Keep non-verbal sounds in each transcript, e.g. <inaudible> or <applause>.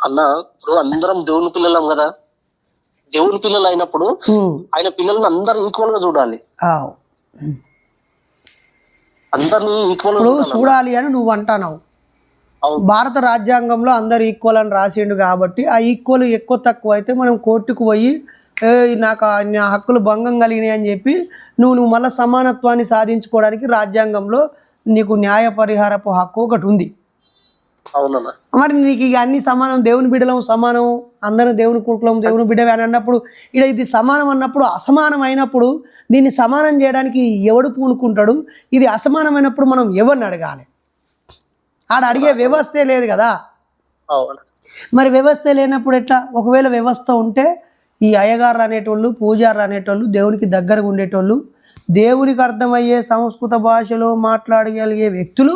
అన్న ఇప్పుడు అందరం దేవుని పిల్లలం కదా. దేవుని పిల్లలు అయినప్పుడు ఆయన పిల్లల్ని అందరు ఈక్వల్గా చూడాలి. అందరినీ ఈక్వల్ చూడాలి. అని నువ్వు అంటున్నావు. భారత రాజ్యాంగంలో అందరు ఈక్వల్ అని రాసిండు కాబట్టి ఆ ఈక్వల్ ఎక్కువ తక్కువ అయితే మనం కోర్టుకు పోయి "ఏ, నాకు నా హక్కులు భంగం కలిగినాయి అని చెప్పి నువ్వు నువ్వు మళ్ళీ సమానత్వాన్ని సాధించుకోవడానికి రాజ్యాంగంలో నీకు న్యాయ పరిహారపు హక్కు ఒకటి ఉంది. మరి నీకు ఇక అన్ని సమానం దేవుని బిడ్డలం సమానం అందరం దేవుని కుటుంబం దేవుని బిడ్డవే అని అన్నప్పుడు ఇక ఇది సమానం అన్నప్పుడు అసమానం అయినప్పుడు దీన్ని సమానం చేయడానికి ఎవడు పూనుకుంటాడు? ఇది అసమానమైనప్పుడు మనం ఎవరిని అడగాలి? ఆడ అడిగే వ్యవస్థే లేదు కదా. మరి వ్యవస్థ లేనప్పుడు ఎట్లా? ఒకవేళ వ్యవస్థ ఉంటే ఈ అయ్యగారు అనేటోళ్ళు పూజారులు అనేటోళ్ళు దేవునికి దగ్గరగా ఉండేటోళ్ళు దేవునికి అర్థమయ్యే సంస్కృత భాషలో మాట్లాడగలిగే వ్యక్తులు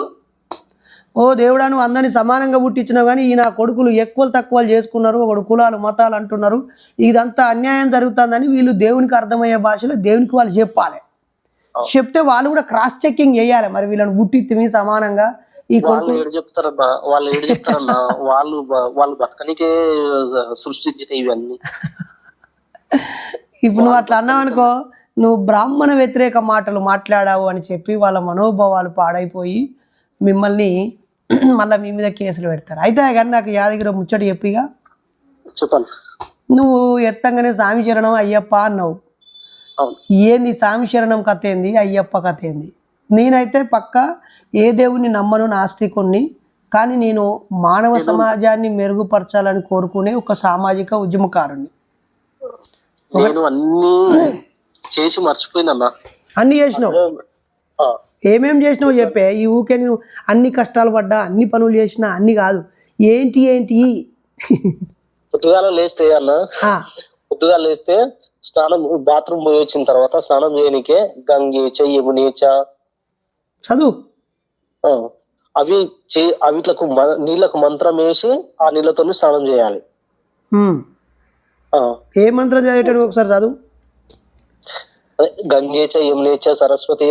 ఓ దేవుడా నువ్వు అందరినీ సమానంగా పుట్టించినావు కానీ ఈ నా కొడుకులు ఎక్కువలు తక్కువలు చేసుకున్నారు ఒకడు కులాలు మతాలు అంటున్నారు. ఇదంతా అన్యాయం జరుగుతుందని వీళ్ళు దేవునికి అర్థమయ్యే భాషలో దేవునికి వాళ్ళు చెప్పాలి. చెప్తే వాళ్ళు కూడా క్రాస్ చెక్కింగ్ చేయాలి. మరి వీళ్ళని పుట్టిత్తిమి సమానంగా ఈ కొడుకు వాళ్ళు ఏడు చెప్తారన్నా వాళ్ళు <laughs> ఏడు చెప్తారన్నా వాళ్ళు బ- వాళ్ళు బతకనికే సృష్టించిన ఇవన్నీ. ఇప్పుడు నువ్వు అట్లా అన్నావు అనుకో నువ్వు బ్రాహ్మణ వ్యతిరేక మాటలు మాట్లాడావు అని చెప్పి వాళ్ళ మనోభావాలు పాడైపోయి మిమ్మల్ని <clears throat> మళ్ళీ మీ మీద కేసులు పెడతారు. అయితే కానీ నాకు యాదగిరి ముచ్చటి చెప్పిగా? చెప్పండి. నువ్వు ఎత్తంగానే స్వామి శరణం అయ్యప్ప అన్నావు. ఏంది స్వామి శరణం కథ ఏంది? అయ్యప్ప కథ ఏంది? నేనైతే పక్క ఏ దేవుని నమ్మను నాస్తికుణ్ణి కానీ నేను మానవ సమాజాన్ని మెరుగుపరచాలని కోరుకునే ఒక సామాజిక ఉద్యమకారుణ్ణి. నేను అన్ని చేసి మర్చిపోయినన్నా. అన్ని చేసినావు? ఏమేం చేసినావు చెప్పే. ఈ ఊకే నేను అన్ని కష్టాలు పడ్డా అన్ని పనులు చేసినా అన్ని కాదు. ఏంటి ఏంటి? పొద్దుగాల లేస్తే అన్న పొద్దుగాల లేస్తే స్నానం బాత్రూమ్ పోయి వచ్చిన తర్వాత స్నానం చేయనికే గంగి చెయ్యము నీచ చదువు. అవి చే అవిట్లకు నీళ్ళకు మంత్రం వేసి ఆ నీళ్ళతో స్నానం చేయాలి. ఏ మంత్రం చదివేటాడు ఒకసారి చదువు? అదే గంగే చ యమునే చ సరస్వతి